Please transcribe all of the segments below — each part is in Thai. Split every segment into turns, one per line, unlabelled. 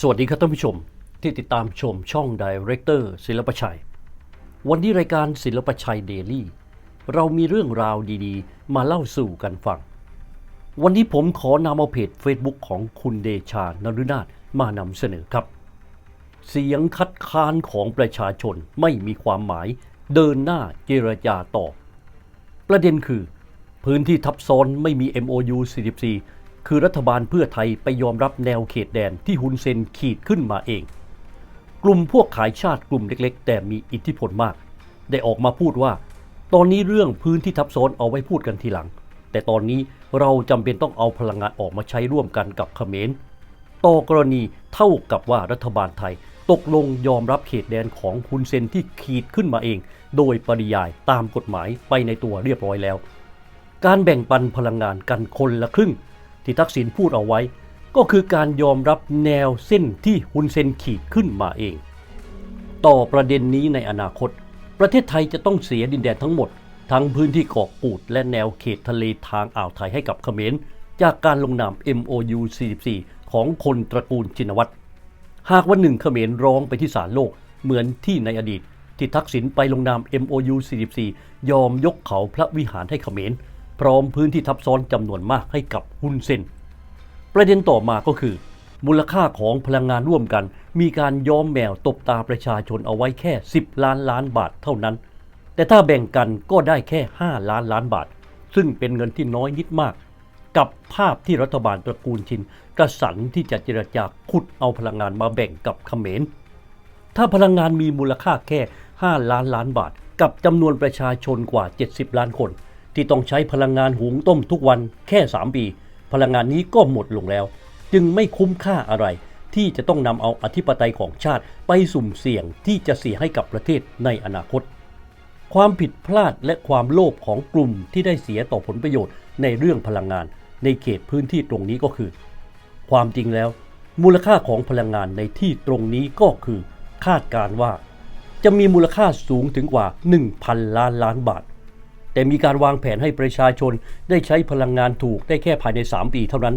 สวัสดีครับท่านผู้ชมที่ติดตามชมช่องด Director ศิลปชัย วันนี้รายการศิลปชัยเดลี่เรามีเรื่องราวดีๆ มาเล่าสู่กันฟัง วันนี้ผมขอนำเอาเพจ Facebook ของคุณเดชานรุนาถมานำเสนอครับ เสียงคัดค้านของประชาชนไม่มีความหมายเดินหน้าเจรจาต่อ ประเด็นคือ พื้นที่ทับซ้อนไม่มี MOU 44 คือรัฐบาลเพื่อไทยไปยอมรับแนวเขตแดนที่ฮุนเซนขีดขึ้นมาเอง กลุ่มพวกขายชาติกลุ่มเล็ก ๆ แต่มีอิทธิพลมาก ได้ออกมาพูดว่า ตอนนี้เรื่องพื้นที่ทับซ้อนเอาไว้พูดกันทีหลัง แต่ตอนนี้เราจำเป็นต้องเอาพลังงานออกมาใช้ร่วมกันกับเขมรต่อกรณีเท่ากับว่ารัฐบาลไทยตกลงยอมรับเขตแดนของฮุนเซนที่ขีดขึ้นมาเอง โดยปริยายตามกฎหมายไปในตัวเรียบร้อยแล้ว การแบ่งปันพลังงานกันคนละครึ่ง ที่ทักษิณพูดเอาไว้ ก็คือการยอมรับแนวเส้นที่ฮุนเซนขีดขึ้นมาเอง ต่อประเด็นนี้ในอนาคต ประเทศไทยจะต้องเสียดินแดนทั้งหมด ทั้งพื้นที่เกาะกูดและแนวเขตทะเลทางอ่าวไทยให้กับเขมรจากการลงนาม MOU 44 ของคนตระกูลชินวัตรหากวันหนึ่งเขมรร้องไปที่ศาลโลกเหมือนที่ในอดีต ที่ทักษิณไปลงนาม MOU 44 ยอมยกเขาพระวิหารให้เขมร พร้อมพื้นที่ทับซ้อนจำนวนมากให้กับฮุนเซนประเด็นต่อมาก็คือ มูลค่าของพลังงานร่วมกัน มีการย้อมแมวตบตาประชาชนเอาไว้แค่ 10 ล้านล้านบาทเท่านั้น แต่ถ้าแบ่งกันก็ได้แค่ 5 ล้านล้านบาท ซึ่งเป็นเงินที่น้อยนิดมาก กับภาพที่รัฐบาลตระกูลชินกระสันที่จะเจรจาขุดเอาพลังงานมาแบ่งกับเขมรถ้าพลังงานมีมูลค่าแค่ 5 ล้านล้านบาท กับจำนวนประชาชนกว่า 70 ล้านคน ที่ต้องใช้พลังงานหุงต้มทุกวันแค่ 3 ปี พลังงานนี้ก็หมดลงแล้ว จึงไม่คุ้มค่าอะไร ที่จะต้องนำเอาอธิปไตยของชาติไปสุ่มเสี่ยงที่จะเสียให้กับประเทศในอนาคต ความผิดพลาดและความโลภของกลุ่มที่ได้เสียต่อผลประโยชน์ในเรื่องพลังงาน ในเขตพื้นที่ตรงนี้ก็คือ ความจริงแล้ว มูลค่าของพลังงานในที่ตรงนี้ก็คือ คาดการว่า จะมีมูลค่าสูงถึงกว่า 1,000 ล้านล้านบาท แต่มีการวางแผนให้ประชาชนได้ใช้พลังงานถูกได้แค่ภายใน 3 ปีเท่านั้น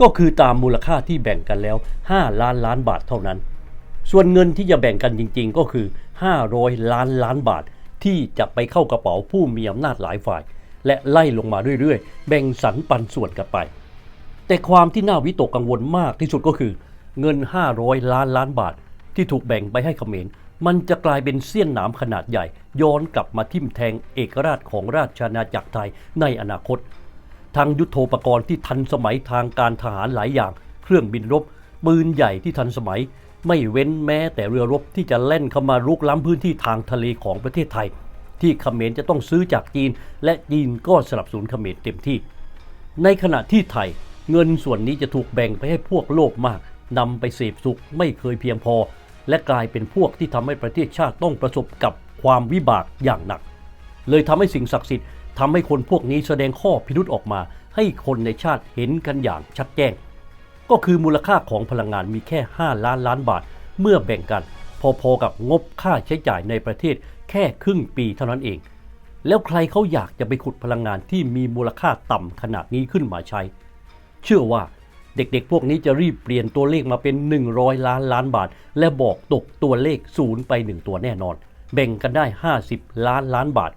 ก็คือตามมูลค่าที่แบ่งกันแล้ว 5 ล้านล้านบาทเท่านั้น ส่วนเงินที่จะแบ่งกันจริง ๆ ก็คือ 500 ล้านล้านบาท ที่จะไปเข้ากระเป๋าผู้มีอำนาจหลายฝ่าย และไล่ลงมาเรื่อยๆ แบ่งสรรปันส่วนกันไป แต่ความที่น่าวิตกกังวลมากที่สุดก็คือ เงิน 500 ล้านล้านบาท ที่ถูกแบ่งไปให้เขมร มันจะกลายเป็นเสี้ยนหนามขนาดใหญ่ ย้อนกลับมาทิ่มแทงเอกราชของราชอาณาจักรไทยในอนาคต ทางยุทโธปกรณ์ที่ทันสมัยทางการทหารหลายอย่าง เครื่องบินรบ ปืนใหญ่ที่ทันสมัย ไม่เว้นแม้แต่เรือรบที่จะเล่นเข้ามารุกล้ำพื้นที่ทางทะเลของประเทศไทย ที่เขมรจะต้องซื้อจากจีน และจีนก็สนับสนุนเขมรเต็มที่ ในขณะที่ไทย เงินส่วนนี้จะถูกแบ่งไปให้พวกโลภมากนำไปเสพสุขไม่เคยเพียงพอ และกลายเป็นพวกที่ทำให้ประเทศชาติต้องประสบกับความวิบากอย่างหนัก เลยทำให้สิ่งศักดิ์สิทธิ์ทำให้คนพวกนี้แสดงข้อพิรุธออกมา ให้คนในชาติเห็นกันอย่างชัดแจ้ง ก็คือมูลค่าของพลังงานมีแค่ 5 ล้านล้านบาท เมื่อแบ่งกัน พอๆกับงบค่าใช้จ่ายในประเทศแค่ครึ่งปีเท่านั้นเอง แล้วใครเขาอยากจะไปขุดพลังงานที่มีมูลค่าต่ำขนาดนี้ขึ้นมาใช้ เชื่อว่า เด็กๆ พวกนี้จะรีบเปลี่ยนตัวเลขมาเป็น 100 ล้านล้านบาท และบอกตกตัวเลขศูนย์ไป 1 ตัวแน่นอน แบ่งกันได้ 50 ล้านล้านบาท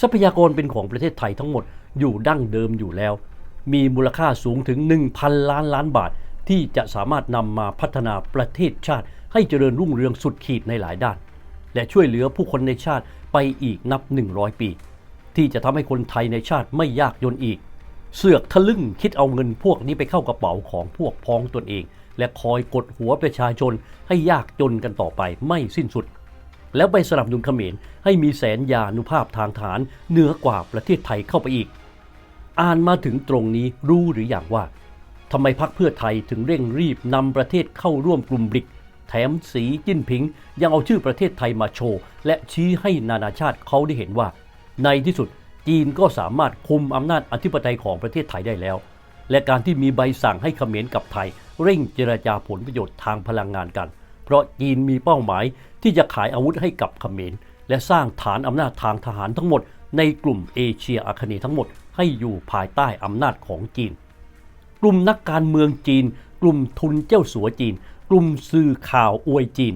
ทรัพยากรเป็นของประเทศไทยทั้งหมดอยู่ดั้งเดิมอยู่แล้ว มีมูลค่าสูงถึง 1,000 ล้านล้านบาท ที่จะสามารถนำมาพัฒนาประเทศชาติ ให้เจริญรุ่งเรืองสุดขีดในหลายด้าน และช่วยเหลือผู้คนในชาติไปอีกนับ 100 ปี ที่จะทำให้คนไทยในชาติไม่ยากจนอีก เสือกทะลึ่งคิดเอาเงินพวกนี้ไปเข้ากระเป๋าของพวกพ้องตนเอง และคอยกดหัวประชาชนให้ยากจนกันต่อไปไม่สิ้นสุด แล้วไปสนับสนุนเขมรให้มีแสนยานุภาพทางฐานเหนือกว่าประเทศไทยเข้าไปอีก อ่านมาถึงตรงนี้รู้หรืออย่างว่าทำไมพักเพื่อไทยถึงเร่งรีบนำประเทศเข้าร่วมกลุ่มบริก แถมสีจิ้นผิง ยังเอาชื่อประเทศไทยมาโชว์ และชี้ให้นานาชาติเขาได้เห็นว่า ในที่สุด จีนก็สามารถคุมอำนาจอธิปไตยของประเทศไทยได้แล้ว และการที่มีใบสั่งให้เขมรกับไทย เร่งเจรจาผลประโยชน์ทางพลังงานกัน เพราะจีนมีเป้าหมายที่จะขายอาวุธให้กับเขมร และสร้างฐานอำนาจทางทหารทั้งหมด ในกลุ่มเอเชียอาคเนย์ทั้งหมดให้อยู่ภายใต้อำนาจของจีน กลุ่มนักการเมืองจีน กลุ่มทุนเจ้าสัวจีน กลุ่มสื่อข่าวอวยจีน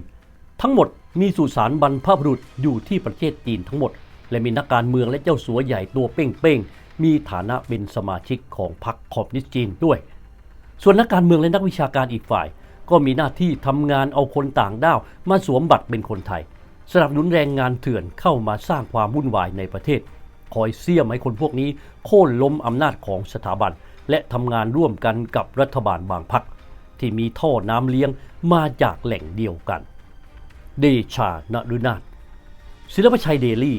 ทั้งหมดมีสุสานบรรพบุรุษอยู่ที่ประเทศจีนทั้งหมด และมีนักการเมืองและเจ้าสัวใหญ่ตัวเป้งๆ มีฐานะเป็นสมาชิกของพรรคคอมมิวนิสต์จีนด้วย ส่วนนักการเมืองและนักวิชาการอีกฝ่าย ก็มีหน้าที่ทำงานเอาคนต่างด้าวมาสวมบัตรเป็นคนไทย สนับสนุนแรงงานเถื่อนเข้ามาสร้างความวุ่นวายในประเทศ คอยเสี่ยมให้คนพวกนี้ โค่นล้มอำนาจของสถาบัน และทำงานร่วมกันกับรัฐบาลบางพรรคที่มีท่อน้ำเลี้ยงมาจากแหล่งเดียวกัน เดชานรุนาถศิลปชัยเดลี่